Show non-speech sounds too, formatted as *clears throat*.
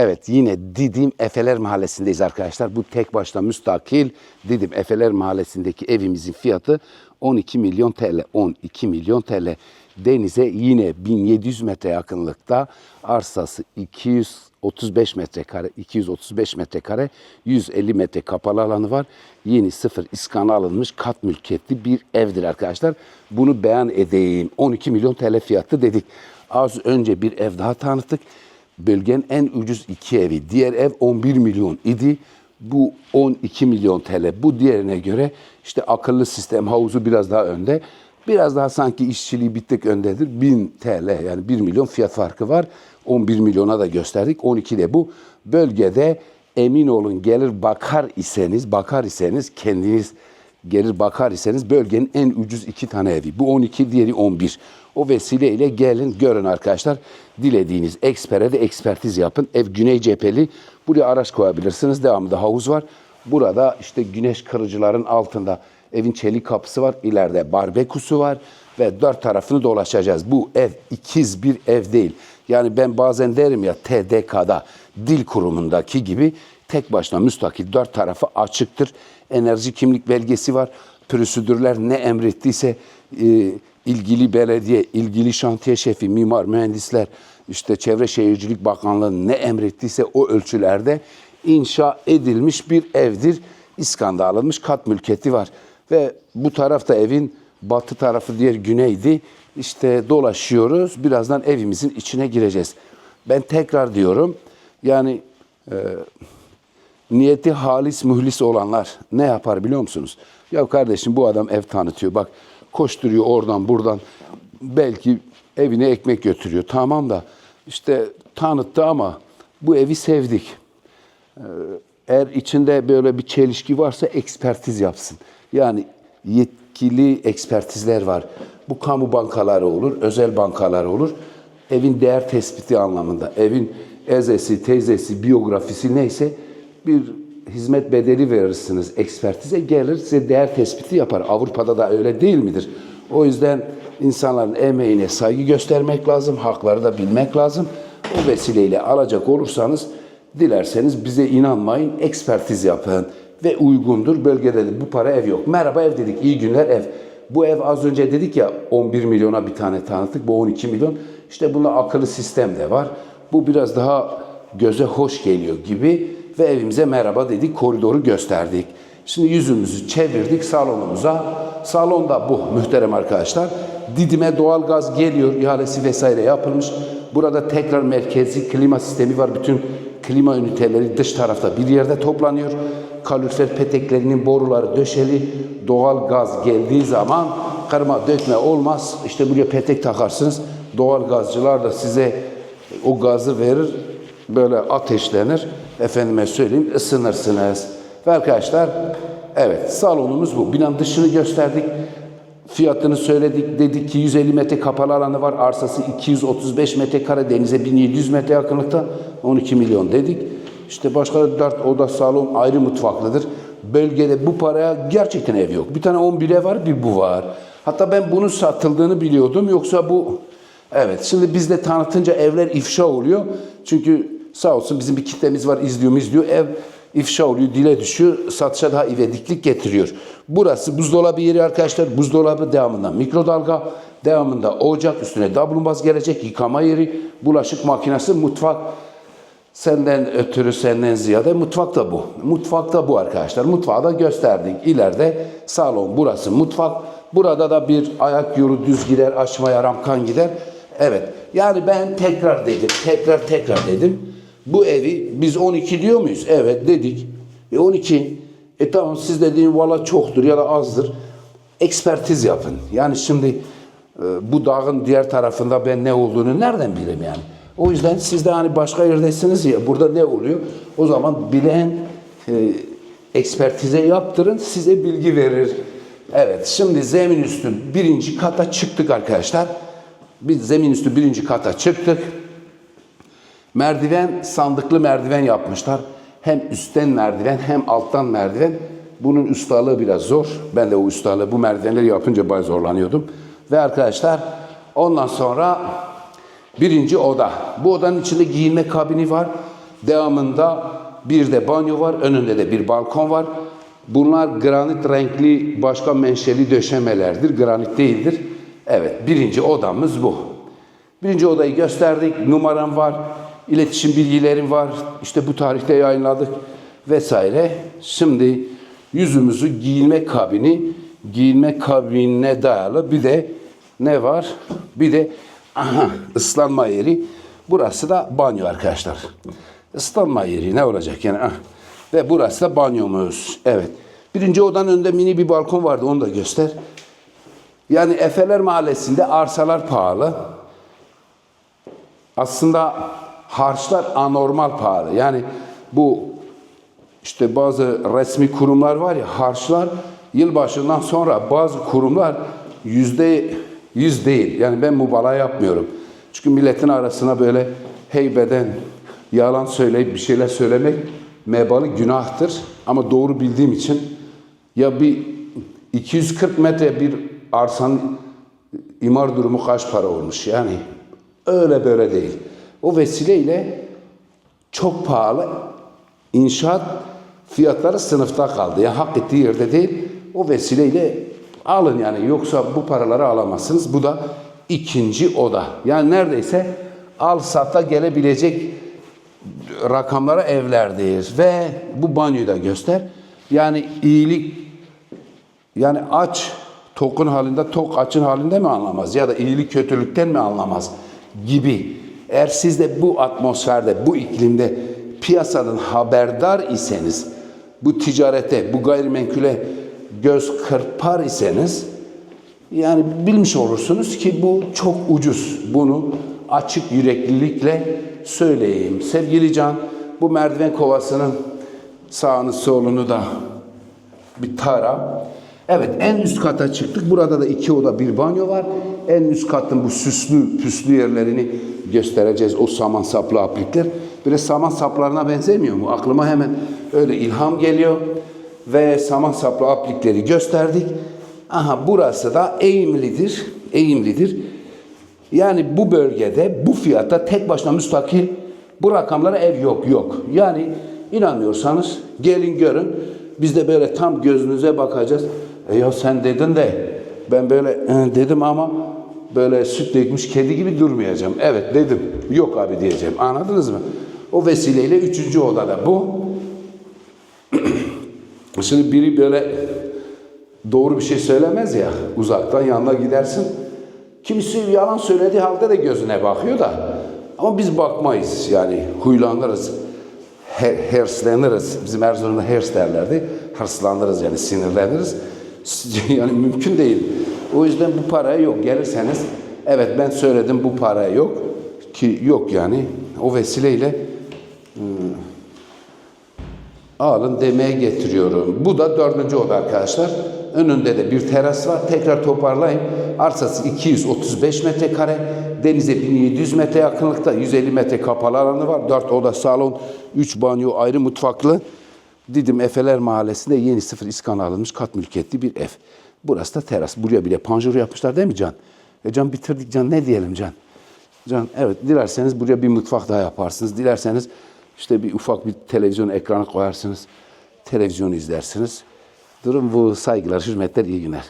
Evet yine Didim Efeler Mahallesi'ndeyiz arkadaşlar. Bu tek başına müstakil Didim Efeler Mahallesi'ndeki evimizin fiyatı 12 milyon TL. 12 milyon TL. Denize yine 1700 metre yakınlıkta arsası 235 metrekare, 235 metrekare, 150 metre kapalı alanı var. Yeni sıfır iskana alınmış kat mülkiyetli bir evdir arkadaşlar. Bunu beyan edeyim. 12 milyon TL fiyatı dedik. Az önce bir ev daha tanıttık bölgenin en ucuz iki evi. Diğer ev 11 milyon idi. Bu 12 milyon TL. Bu diğerine göre işte akıllı sistem havuzu biraz daha önde. Biraz daha sanki işçiliği bir tık öndedir. 1000 TL yani 1 milyon fiyat farkı var. 11 milyona da gösterdik. 12 de bu. Bölgede emin olun gelir bakar iseniz, bakar iseniz kendiniz gelir bakar iseniz bölgenin en ucuz iki tane evi. Bu 12, diğeri 11. O vesileyle gelin görün arkadaşlar. Dilediğiniz ekspere de ekspertiz yapın. Ev güney cepheli. Buraya araç koyabilirsiniz. Devamında havuz var. Burada işte güneş kırıcıların altında evin çelik kapısı var. İleride barbekusu var. Ve dört tarafını dolaşacağız. Bu ev ikiz bir ev değil. Yani ben bazen derim ya TDK'da dil kurumundaki gibi tek başına müstakil dört tarafı açıktır. Enerji kimlik belgesi var. Prosedürler ne emrettiyse e, ilgili belediye, ilgili şantiye şefi, mimar, mühendisler, işte Çevre Şehircilik Bakanlığı ne emrettiyse o ölçülerde inşa edilmiş bir evdir. İskanda alınmış kat mülkiyeti var. Ve bu tarafta evin batı tarafı diğer güneydi. İşte dolaşıyoruz. Birazdan evimizin içine gireceğiz. Ben tekrar diyorum. Yani e, niyeti halis mühlis olanlar ne yapar biliyor musunuz? Ya kardeşim bu adam ev tanıtıyor. Bak koşturuyor oradan buradan. Belki evine ekmek götürüyor. Tamam da işte tanıttı ama bu evi sevdik. Ee, Eğer içinde böyle bir çelişki varsa ekspertiz yapsın. Yani yetkili ekspertizler var. Bu kamu bankaları olur, özel bankalar olur. Evin değer tespiti anlamında, evin ezesi, teyzesi, biyografisi neyse bir hizmet bedeli verirsiniz ekspertize gelir size değer tespiti yapar. Avrupa'da da öyle değil midir? O yüzden insanların emeğine saygı göstermek lazım, hakları da bilmek lazım. O vesileyle alacak olursanız dilerseniz bize inanmayın, ekspertiz yapın ve uygundur. Bölgede de bu para ev yok. Merhaba ev dedik, iyi günler ev. Bu ev az önce dedik ya 11 milyona bir tane tanıttık, bu 12 milyon. İşte bunda akıllı sistem de var. Bu biraz daha göze hoş geliyor gibi ve evimize merhaba dedik, koridoru gösterdik. Şimdi yüzümüzü çevirdik salonumuza. Salonda bu muhterem arkadaşlar. Didime doğalgaz geliyor, ihalesi vesaire yapılmış. Burada tekrar merkezi klima sistemi var. Bütün klima üniteleri dış tarafta bir yerde toplanıyor. Kalorifer peteklerinin boruları döşeli. Doğal gaz geldiği zaman karma dökme olmaz. İşte buraya petek takarsınız. Doğal gazcılar da size o gazı verir. Böyle ateşlenir. Efendime söyleyeyim ısınırsınız. Ve arkadaşlar evet salonumuz bu. Binanın dışını gösterdik. Fiyatını söyledik. Dedik ki 150 metre kapalı alanı var. Arsası 235 metrekare. Denize 1700 metre yakınlıkta. 12 milyon dedik. İşte başka 4 oda salon ayrı mutfaklıdır. Bölgede bu paraya gerçekten ev yok. Bir tane 11 ev var, bir bu var. Hatta ben bunun satıldığını biliyordum. Yoksa bu Evet, şimdi bizde tanıtınca evler ifşa oluyor. Çünkü sağ olsun bizim bir kitlemiz var, izliyor izliyor. Ev ifşa oluyor, dile düşüyor, satışa daha ivediklik getiriyor. Burası buzdolabı yeri arkadaşlar. Buzdolabı devamında mikrodalga, devamında ocak, üstüne dablumbaz gelecek, yıkama yeri, bulaşık makinesi, mutfak. Senden ötürü senden ziyade mutfak da bu. Mutfak da bu arkadaşlar. Mutfağı da gösterdik. İleride salon burası mutfak. Burada da bir ayak yolu düz gider, açmaya ramkan gider. Evet. Yani ben tekrar dedim, tekrar tekrar dedim. Bu evi biz 12 diyor muyuz? Evet dedik. E 12. E tamam siz dediğin valla çoktur ya da azdır. Ekspertiz yapın. Yani şimdi e, bu dağın diğer tarafında ben ne olduğunu nereden bileyim yani? O yüzden siz de hani başka yerdesiniz ya burada ne oluyor? O zaman bilen e, ekspertize yaptırın size bilgi verir. Evet şimdi zemin üstü birinci kata çıktık arkadaşlar. Biz zemin üstü birinci kata çıktık. Merdiven sandıklı merdiven yapmışlar. Hem üstten merdiven hem alttan merdiven. Bunun ustalığı biraz zor. Ben de o ustalığı bu merdivenleri yapınca bayağı zorlanıyordum. Ve arkadaşlar ondan sonra birinci oda. Bu odanın içinde giyinme kabini var. Devamında bir de banyo var. Önünde de bir balkon var. Bunlar granit renkli başka menşeli döşemelerdir. Granit değildir. Evet birinci odamız bu. Birinci odayı gösterdik. Numaram var. İletişim bilgilerim var. İşte bu tarihte yayınladık vesaire. Şimdi yüzümüzü giyinme kabini, giyinme kabinine dayalı bir de ne var? Bir de aha, ıslanma yeri. Burası da banyo arkadaşlar. Islanma yeri ne olacak yani? ah. Ve burası da banyomuz. Evet. Birinci odanın önünde mini bir balkon vardı onu da göster. Yani Efeler Mahallesi'nde arsalar pahalı. Aslında harçlar anormal pahalı. Yani bu işte bazı resmi kurumlar var ya harçlar yılbaşından sonra bazı kurumlar yüzde yüz değil. Yani ben mübalağa yapmıyorum. Çünkü milletin arasına böyle heybeden yalan söyleyip bir şeyler söylemek mebalı günahtır. Ama doğru bildiğim için ya bir 240 metre bir arsanın imar durumu kaç para olmuş yani öyle böyle değil. O vesileyle çok pahalı inşaat fiyatları sınıfta kaldı. Yani hak ettiği yerde değil. O vesileyle alın yani yoksa bu paraları alamazsınız. Bu da ikinci oda. Yani neredeyse al sata gelebilecek rakamlara evlerdir. Ve bu banyoyu da göster. Yani iyilik yani aç tokun halinde tok açın halinde mi anlamaz ya da iyilik kötülükten mi anlamaz gibi. Eğer siz de bu atmosferde, bu iklimde piyasadan haberdar iseniz, bu ticarete, bu gayrimenkule göz kırpar iseniz yani bilmiş olursunuz ki bu çok ucuz. Bunu açık yüreklilikle söyleyeyim. Sevgili Can, bu merdiven kovasının sağını solunu da bir tara. Evet en üst kata çıktık. Burada da iki oda bir banyo var. En üst katın bu süslü püslü yerlerini göstereceğiz. O saman saplı aplikler. Böyle saman saplarına benzemiyor mu? Aklıma hemen öyle ilham geliyor. Ve saman saplı aplikleri gösterdik. Aha burası da eğimlidir. Eğimlidir. Yani bu bölgede bu fiyata tek başına müstakil bu rakamlara ev yok yok. Yani inanmıyorsanız gelin görün. Biz de böyle tam gözünüze bakacağız. E ya sen dedin de ben böyle "E, dedim ama böyle süt dökmüş kedi gibi durmayacağım. Evet dedim. Yok abi diyeceğim. Anladınız mı? O vesileyle üçüncü odada bu. *clears throat* Şimdi biri böyle doğru bir şey söylemez ya uzaktan yanına gidersin. Kimisi yalan söylediği halde de gözüne bakıyor da ama biz bakmayız yani huylanırız. Her, hersleniriz. Bizim Erzurum'da hers derlerdi. Hırslanırız yani sinirleniriz. *laughs* Yani mümkün değil. O yüzden bu paraya yok. Gelirseniz evet ben söyledim bu paraya yok. Ki yok yani. O vesileyle alın demeye getiriyorum. Bu da dördüncü oda arkadaşlar. Önünde de bir teras var. Tekrar toparlayayım. Arsası 235 metrekare. Denize 1700 metre yakınlıkta. 150 metre kapalı alanı var. 4 oda salon, 3 banyo ayrı mutfaklı. Didim Efeler Mahallesi'nde yeni sıfır iskan alınmış kat mülkiyetli bir ev. Burası da teras. Buraya bile panjur yapmışlar değil mi Can? E Can bitirdik Can ne diyelim Can? Can evet dilerseniz buraya bir mutfak daha yaparsınız. Dilerseniz işte bir ufak bir televizyon ekranı koyarsınız. Televizyon izlersiniz. Durum bu. Saygılar, hürmetler, iyi günler.